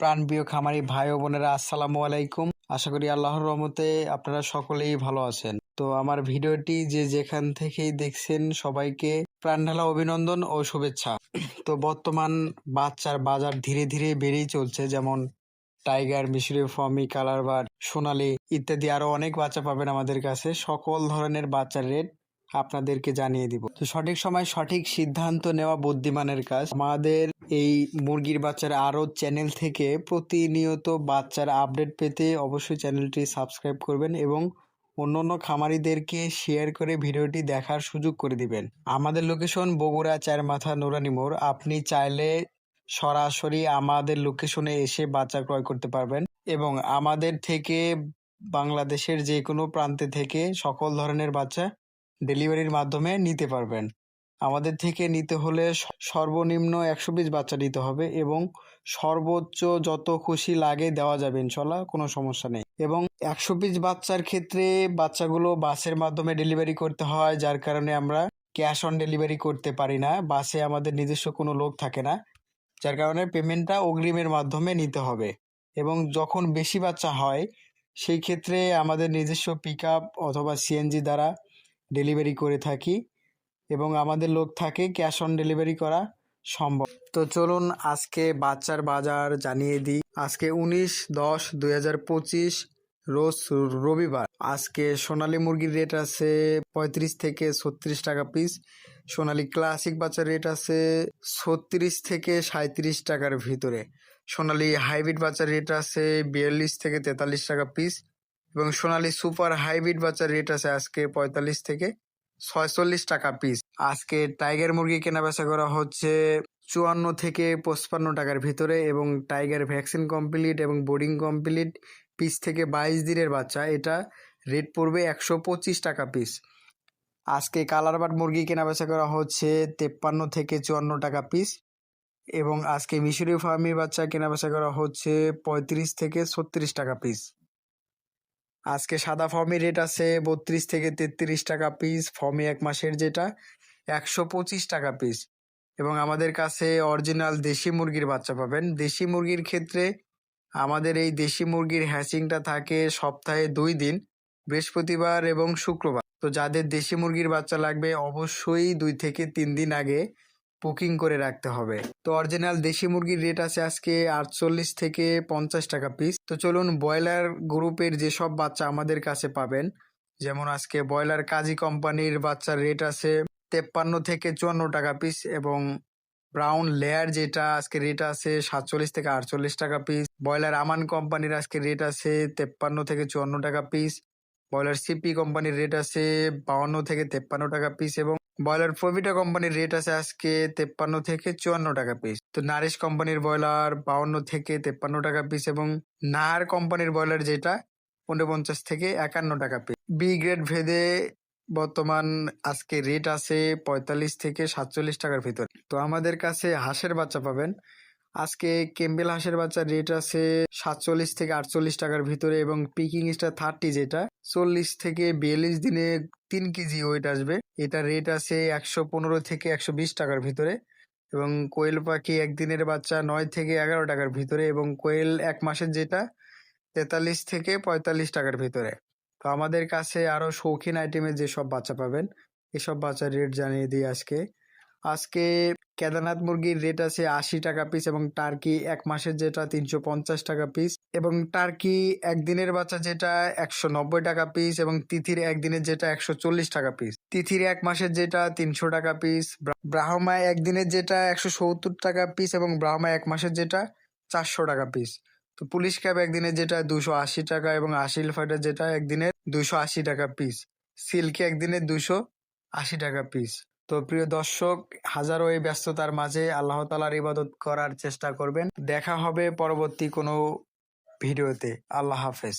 প্রাণপ্রিয় খামারি ভাই ও বোনেরা, আসসালামু আলাইকুম। আশা করি আল্লাহর রহমতে আপনারা সকলেই ভালো আছেন। তো আমার ভিডিওটি যে যেখান থেকেই দেখছেন সবাইকে প্রাণঢালা অভিনন্দন ও শুভেচ্ছা। তো বর্তমান বাচ্চার বাজার ধীরে ধীরে বেড়েই চলছে, যেমন টাইগার, মিশরি, ফমি কালার বার সোনালি ইত্যাদি আরও অনেক বাচ্চা পাবেন আমাদের কাছে। সকল ধরনের বাচ্চার রেট আপনাদেরকে জানিয়ে দিব। তো সঠিক সময় সঠিক সিদ্ধান্ত নেওয়া বুদ্ধিমানের কাজ। আমাদের এই মুরগির বাচ্চার আরও চ্যানেল থেকে প্রতিনিয়ত বাচ্চার আপডেট পেতে অবশ্যই চ্যানেলটি সাবস্ক্রাইব করবেন এবং অন্যান্য খামারিদেরকে শেয়ার করে ভিডিওটি দেখার সুযোগ করে দিবেন। আমাদের লোকেশন বগুড়া চার মাথা নুরানি মোড়। আপনি চাইলে সরাসরি আমাদের লোকেশনে এসে বাচ্চা ক্রয় করতে পারবেন এবং আমাদের থেকে বাংলাদেশের যে কোনো প্রান্তে থেকে সকল ধরনের বাচ্চা ডেলিভারির মাধ্যমে নিতে পারবেন। আমাদের থেকে নিতে হলে সর্বনিম্ন একশো পিস বাচ্চা নিতে হবে এবং সর্বোচ্চ যত খুশি লাগে দেওয়া যাবে ইনশাল্লাহ, কোনো সমস্যা নেই। এবং একশো পিস বাচ্চার ক্ষেত্রে বাচ্চাগুলো বাসের মাধ্যমে ডেলিভারি করতে হয়, যার কারণে আমরা ক্যাশ অন ডেলিভারি করতে পারি না। বাসে আমাদের নিজস্ব কোনো লোক থাকে না, যার কারণে পেমেন্টটা অগ্রিমের মাধ্যমে নিতে হবে। এবং যখন বেশি বাচ্চা হয়, সেই ক্ষেত্রে আমাদের নিজস্ব পিক অথবা সিএনজি দ্বারা ডেলিভারি করে থাকি এবং আমাদের লোক থাকে ক্যাশ অন ডেলিভারি করা সম্ভব। তো চলুন আজকে বাচ্চার বাজার জানিয়ে দিই। আজকে উনিশ দশ দুই রোজ রবিবার। আজকে সোনালী মুরগির রেট আছে পঁয়ত্রিশ থেকে ছত্রিশ টাকা পিস। সোনালী ক্লাসিক বাচ্চার রেট আছে ছত্রিশ থেকে সাঁত্রিশ টাকার ভিতরে। সোনালী হাইব্রিড বাচ্চার রেট আছে বিয়াল্লিশ থেকে তেতাল্লিশ টাকা পিস। এবং সোনালী সুপার হাইব্রিড বাচ্চার রেট আছে আজকে পঁয়তাল্লিশ থেকে ছয়চল্লিশ টাকা পিস আজকে টাইগার মুরগি কেনা বেচা করা হচ্ছে চুয়ান্ন থেকে পঁচপান্ন টাকার ভিতরে এবং টাইগার ভ্যাকসিন কমপ্লিট এবং বোর্ডিং কমপ্লিট পিস থেকে বাইশ দিনের বাচ্চা। এটা রেট পড়বে একশো পঁচিশ টাকা পিস আজকে কালার বাট মুরগি কেনা বেচা করা হচ্ছে তেপ্পান্ন থেকে চুয়ান্ন টাকা পিস এবং আজকে মিশরি ফার্মি বাচ্চা কেনা বেচা করা হচ্ছে পঁয়ত্রিশ থেকে ছত্রিশ টাকা পিস আজকে সাদা ফর্মি রেট আছে বত্রিশ থেকে তেত্রিশ টাকা পিস ফর্মি এক মাসের যেটা একশো পঁচিশ টাকা পিস এবং আমাদের কাছে অরিজিনাল দেশি মুরগির বাচ্চা পাবেন। দেশি মুরগির ক্ষেত্রে আমাদের এই দেশি মুরগির হ্যাচিংটা থাকে সপ্তাহে দুই দিন, বৃহস্পতিবার এবং শুক্রবার। তো যাদের দেশি মুরগির বাচ্চা লাগবে, অবশ্যই দুই থেকে তিন দিন আগে বুকিং করে রাখতে হবে। তো অরিজিনাল দেশি মুরগির রেট আছে আজকে আটচল্লিশ থেকে পঞ্চাশ টাকা পিস তো চলুন ব্রয়লার গ্রুপের যেসব বাচ্চা আমাদের কাছে পাবেন, যেমন আজকে ব্রয়লার কাজী কোম্পানির বাচ্চার রেট আছে তেপ্পান্ন থেকে চুয়ান্ন টাকা পিস এবং ব্রাউন লেয়ার যেটা আজকে রেট আছে সাতচল্লিশ থেকে আটচল্লিশ টাকা পিস ব্রয়লার আমান কোম্পানির আজকে রেট আছে তেপ্পান্ন থেকে চুয়ান্ন টাকা পিস ব্রয়লার সিপি কোম্পানির রেট আছে বাউন্ন থেকে তেপ্পান্ন টাকা পিস এবং ব্রয়লার প্রভিটা কোম্পানির রেট আছে আজকে তেপ্পান্ন থেকে চুয়ান্ন টাকা পিস তো নারিশ কোম্পানির ব্রয়লার বাউন্ন থেকে তেপ্পান্ন টাকা পিস এবং নাহার কোম্পানির ব্রয়লার যেটা উনপঞ্চাশ থেকে একান্ন টাকা পিস বি গ্রেড ভেদে বর্তমান আজকে রেট আছে পঁয়তাল্লিশ থেকে সাতচল্লিশ টাকার ভিতরে। তো আমাদের কাছে হাঁসের বাচ্চা পাবেন আজকে কেম্বেল হাঁসের বাচ্চার রেট আছে সাতচল্লিশ থেকে আটচল্লিশ টাকার ভিতরে এবং পিকিং স্টার থার্টি যেটা, চল্লিশ থেকে বিয়াল্লিশ দিনে তিন কেজি ওয়েট আসবে। এটা রেট আছে একশো পনেরো থেকে একশো বিশ টাকার ভিতরে এবং কোয়েল পাখি একদিনের বাচ্চা নয় থেকে এগারো টাকার ভিতরে এবং কোয়েল এক মাসের যেটা, তেতাল্লিশ থেকে পঁয়তাল্লিশ টাকার ভিতরে। তো আমাদের কাছে আরও শৌখিন আইটেমের যেসব বাচ্চা পাবেন, এসব বাচ্চার রেট জানিয়ে দিই আজকে। আজকে কেদারনাথ মুরগির রেট আছে আশি টাকা পিস এবং টার্কি এক মাসের যেটা তিনশো পঞ্চাশ টাকা পিস এবং টার্কি একদিনের বাচ্চা যেটা একশো নব্বই টাকা পিস এবং তিথির একদিনের যেটা একশো চল্লিশ টাকা পিস তিথির এক মাসের যেটা তিনশো টাকা পিস ব্রাহ্মা একদিনের যেটা একশো সত্তর টাকা পিস এবং ব্রাহ্মা এক মাসের যেটা চারশো টাকা পিস তো পুলিশ ক্যাব একদিনের যেটা দুশো আশি টাকা এবং আশিল ফাইটার যেটা একদিনের দুশো আশি টাকা পিস সিল্কি একদিনের দুশো আশি টাকা পিস তো প্রিয় দর্শক, হাজারো এই ব্যস্ততার মাঝে আল্লাহ তালার ইবাদত করার চেষ্টা করবেন। দেখা হবে পরবর্তী কোনো ভিডিওতে। আল্লাহ হাফেজ।